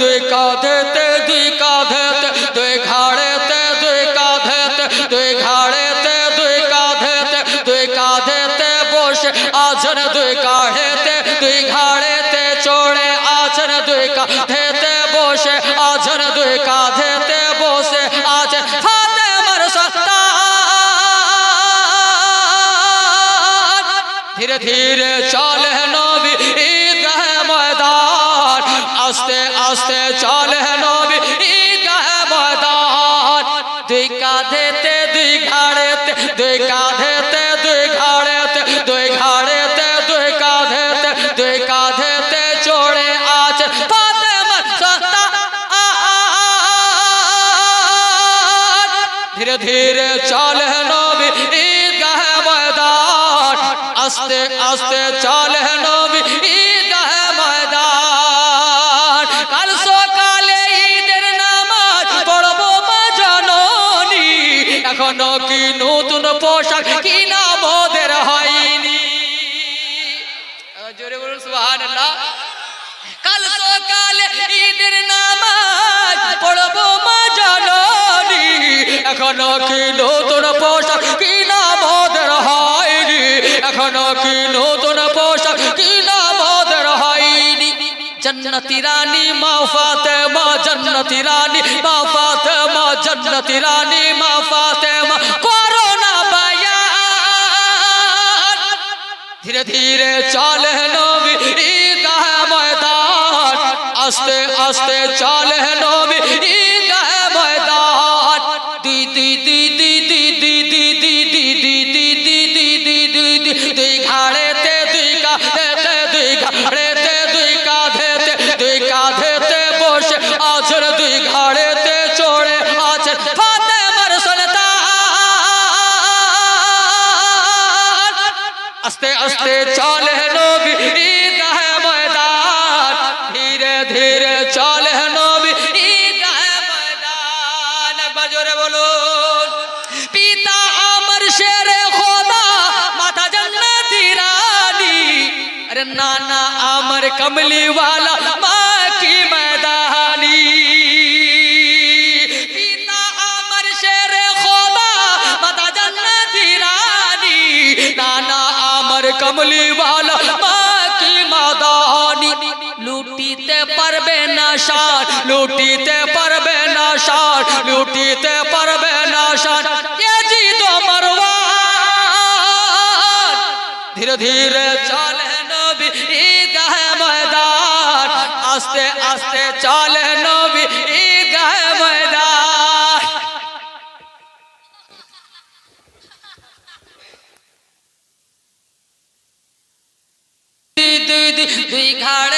দুই কাঁধেতে দুই কাঁধেতে, দুই ঘাড়েতে, দুই কাঁধেতে, দুই ঘাড়েতে, দুই কাঁধেতে দুই কাঁধেতে বসে আছেন, দুই কাঁধেতে, দুই ঘাড়েতে চড়ে আছেন, দুই কাঁধেতে বসে আছেন, দুই কাঁধেতে বসে আছেন। ধীরে ধীরে চলে নবী আস্তে আস্তে চলে নবী ঈদগাহ ময়দান দুই কাঁধেতে দুই ঘাড়েতে দুই কাঁধেতে দুই ঘাড়েতে দুই ঘাড়েতে দুই কাঁধেতে দুই কাঁধেতে চড়ে আছে ফাতেমার সন্তান ধীরে ধীরে চলে নবী ঈদগাহ ময়দান আস্তে আস্তে চলে নবী পোশাক কিনা মোদের হয়নি। জোরে বলুন সুবহানাল্লাহ। কাল সকালে ঈদের নামাজ পড়ব মা জননী এখনও কি নতুন পোশাক কিনা মোদের হয়নি? এখনও কি নতুন পোশাক কিনা মোদের হয়নি? জন্নতি রানী মা ফাতেমা জন্নতি রানী মা ফাতেমা জন্নতি রানী ধীরে ধীরে চলে নবী ঈদ ময়দান। আস্তে আস্তে চলে নবী अस्ते अस्ते चल नबी ईद है मैदान धीरे धीरे चल नबी ईद है मैदान একবার জোরে বলুন পিতা আমার শেরে খোদা মাথা জান্নাতি রানী আরে নানা আমার কমলি वाला কমলি वाला কি মাদানি। লুটিতে পারবে না শান লুটিতে পারবে না শান লুটিতে পারবে না শান ইয়াজিদ ও ধীরে ধীরে চলে নবী ঈদগাহ ময়দান। আস্তে আস্তে চলে নবী দুই ঘাট